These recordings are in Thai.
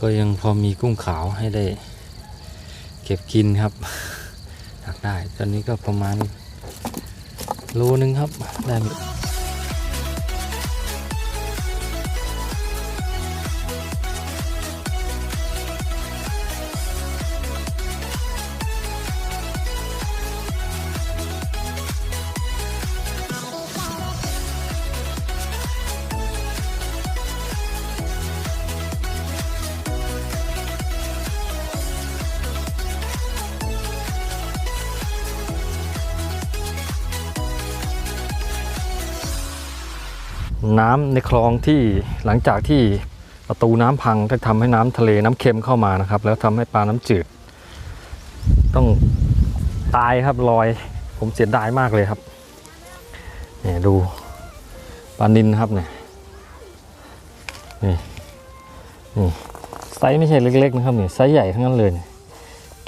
ก็ยังพอมีกุ้งขาวให้ได้ เก็บกินครับอยากได้ ตอนนี้ก็ประมาณโลนึงครับได้ น้ำในคลองที่หลังจากที่ประตูน้ำพังได้ทำให้น้ำทะเลน้ำเค็มเข้ามานะครับ แล้วทำให้ปลาน้ำจืด ต้องตายครับลอย ผมเสียดายมากเลยครับเนี่ยดูปลานินครับเนี่ยนี่นี่ไซส์ไม่ใช่เล็ก ๆ นะครับนี่ไซส์ใหญ่ทั้งนั้นเลย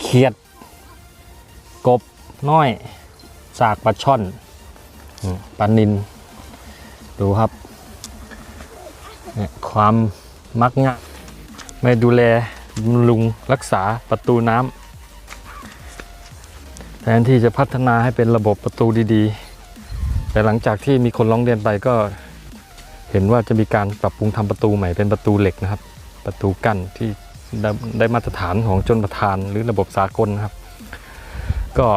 เขียด กบน้อยสากปลาช่อนปลานิน ดูครับเนี่ยความมักง่ายไม่ดูแลบำรุงรักษาประตูน้ำแทนที่จะพัฒนาให้เป็นระบบประตูดีๆ แต่หลังจากที่มีคนร้องเรียนไปก็เห็นว่าจะมีการปรับปรุงทำประตูใหม่เป็นประตูเหล็กนะครับ ประตูกั้นที่ได้ไดมาตรฐานของจนประทานหรือระบบสากลนะครับ ก็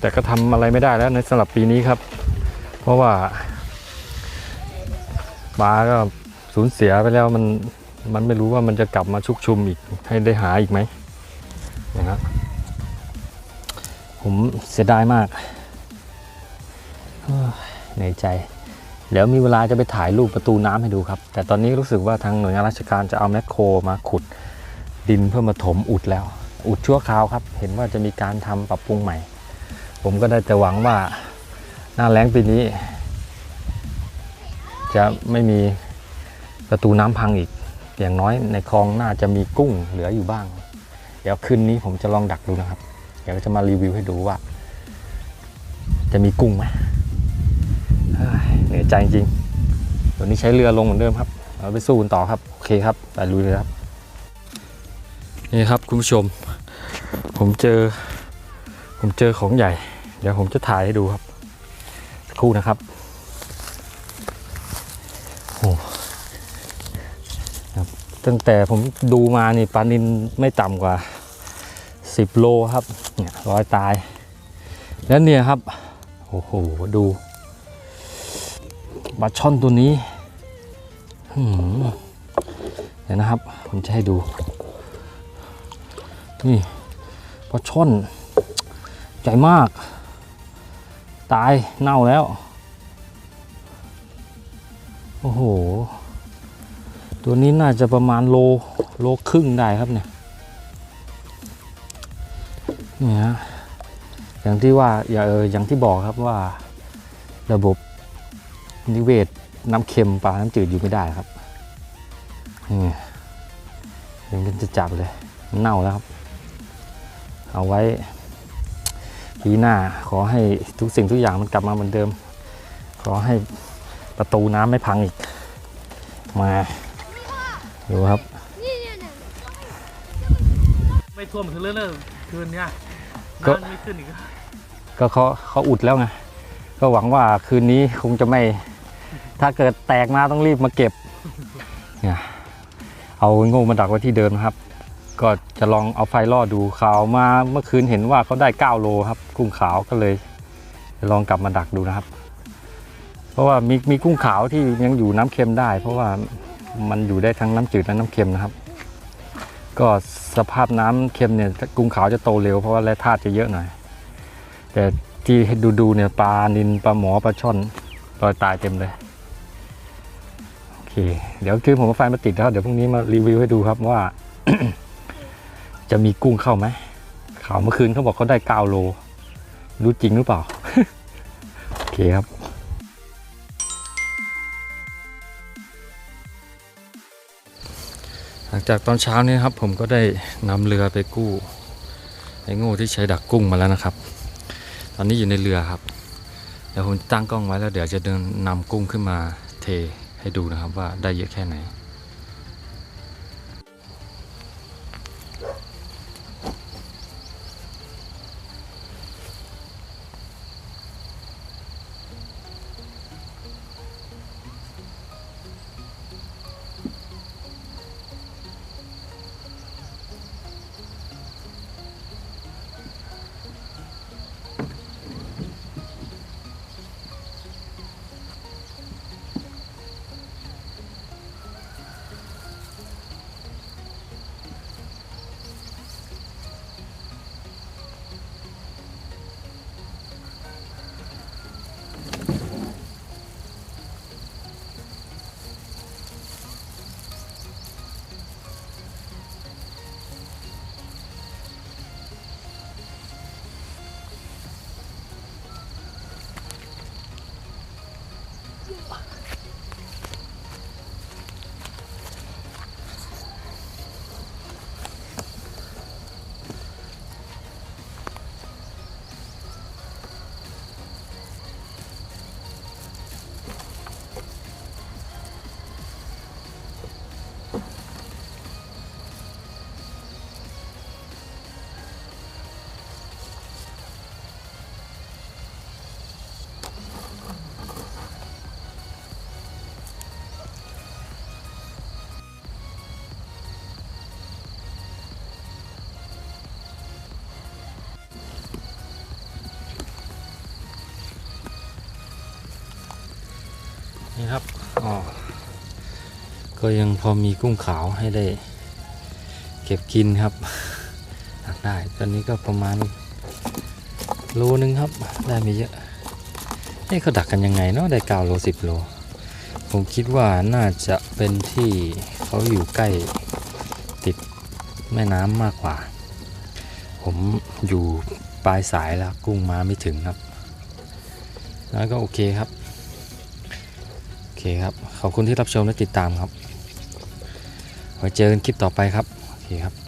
แต่ก็ทำอะไรไม่ได้แล้วในสำหรับปีนี้ครับ เพราะว่า ปลาก็สูญเสียไปแล้วมันมันไม่รู้ว่ามันจะกลับมาชุกชุมอีกให้ได้หาอีกไหมนะครับผมเสียดายมากเหนื่อยใจเดี๋ยวมีเวลาจะไปถ่ายรูปประตูน้ำให้ดูครับ แต่ตอนนี้รู้สึกว่าทางหน่วยงานราชการจะเอาแมคโครมาขุดดินเพื่อมาถมอุดแล้ว อุดชั่วคราวครับ เห็นว่าจะมีการทำปรับปรุงใหม่ ผมก็ได้แต่หวังว่าหน้าแล้งปีนี้ จะไม่มีประตูน้ำพังอีก อย่างน้อยในคลองน่าจะมีกุ้งเหลืออยู่บ้าง เดี๋ยวคืนนี้ผมจะลองดักดูนะครับ เดี๋ยวจะมารีวิวให้ดูว่า จะมีกุ้งไหมเหนื่อยใจจริงเดี๋ยวนี้ใช้เรือลงเหมือนเดิมครับเราไปสู้กันต่อครับ โอเคครับไปลุยเลยครับ นี่ครับคุณผู้ชม ผมเจอ ผมเจอของใหญ่ เดี๋ยวผมจะถ่ายให้ดูครับสักครู่นะครับ ตั้งแต่ผมดูมานี่ปลานินไม่ต่ำกว่า 10 โลครับเนี่ยร้อยตาย แล้วเนี่ยครับ โอ้โห ดูปลาช่อนตัวนี้เดี๋ยวนะครับ ผมจะให้ดู นี่ปลาช่อนใหญ่มาก ตายเน่าแล้ว โอ้โห ตัวนี้น่าจะประมาณโลโลครึ่งได้ครับเนี่ยนี่ฮะอย่างที่ว่าอย่าเอออย่างที่บอกครับว่า ระบบนิเวศน้ำเค็มปลาน้ำจืดอยู่ไม่ได้ครับนี่เดี๋ยวมันจะจับเลยมันเน่าแล้วครับ เอาไว้ปีหน้าขอให้ทุกสิ่งทุกอย่างมันกลับมาเหมือนเดิม ขอให้ประตูน้ำไม่พังอีกมา ดูครับ ไม่ท่วมถึงเรื่องคืนเนี้ยก็ น้ำไม่ขึ้นอีกก็เขาเขาอุดแล้วไง ก็หวังว่าคืนนี้คงจะไม่ ถ้าเกิดแตกมาต้องรีบมาเก็บ เนี่ย เอาโง่มาดักไว้ที่เดิมครับ ก็จะลองเอาไฟล่อดูข่าวมาเมื่อคืนเห็นว่าเขาได้ 9 โลครับ กุ้งขาวก็เลยจะลองกลับมาดักดูนะครับ เพราะว่ามีมีกุ้งขาวที่ยังอยู่น้ำเค็มได้ เพราะว่า มันอยู่ได้ทั้งน้ำจืดและน้ำเค็มนะครับ ก็สภาพน้ำเค็มเนี่ยกุ้งขาวจะโตเร็วเพราะว่าแร่ธาตุจะเยอะหน่อย แต่ที่ดูดูๆเนี่ยปลานินปลาหมอปลาช่อนลอยตายเต็มเลยโอเค เดี๋ยวคือผมเอาไฟมาติดแล้วเดี๋ยวพรุ่งนี้มารีวิวให้ดูครับว่า จะมีกุ้งเข้าไหมข่าวเมื่อคืนเขาบอกเขาได้9โลรู้จริงหรือเปล่า โอเคครับ ลังจากตอนเช้านี้ครับผมก็ได้นำเรือไปกู้ไอ้งูที่ใช้ดักกุ้งมาแล้วนะครับ ตอนนี้อยู่ในเรือครับเดี๋ยวผมตั้งกล้องไว้แล้วเดี๋ยวจะเดินนำกุ้งขึ้นมาเทให้ดูนะครับว่าได้เยอะแค่ไหน นะครับก็ยังพอมีกุ้งขาวให้ได้ เก็บกินครับดักได้ตอนนี้ก็ประมาณโลนึงครับ ได้ไม่เยอะเอ๊ะเขาดักกันยังไงเนาะได้9โล10โล ผมคิดว่าน่าจะเป็นที่เขาอยู่ใกล้ติดแม่น้ำมากกว่า ผมอยู่ปลายสายแล้วกุ้งมาไม่ถึงครับ แล้วก็โอเคครับ เคครับ ขอบคุณที่รับชมและติดตามครับ ไว้เจอกันคลิปต่อไปครับ โอเคครับ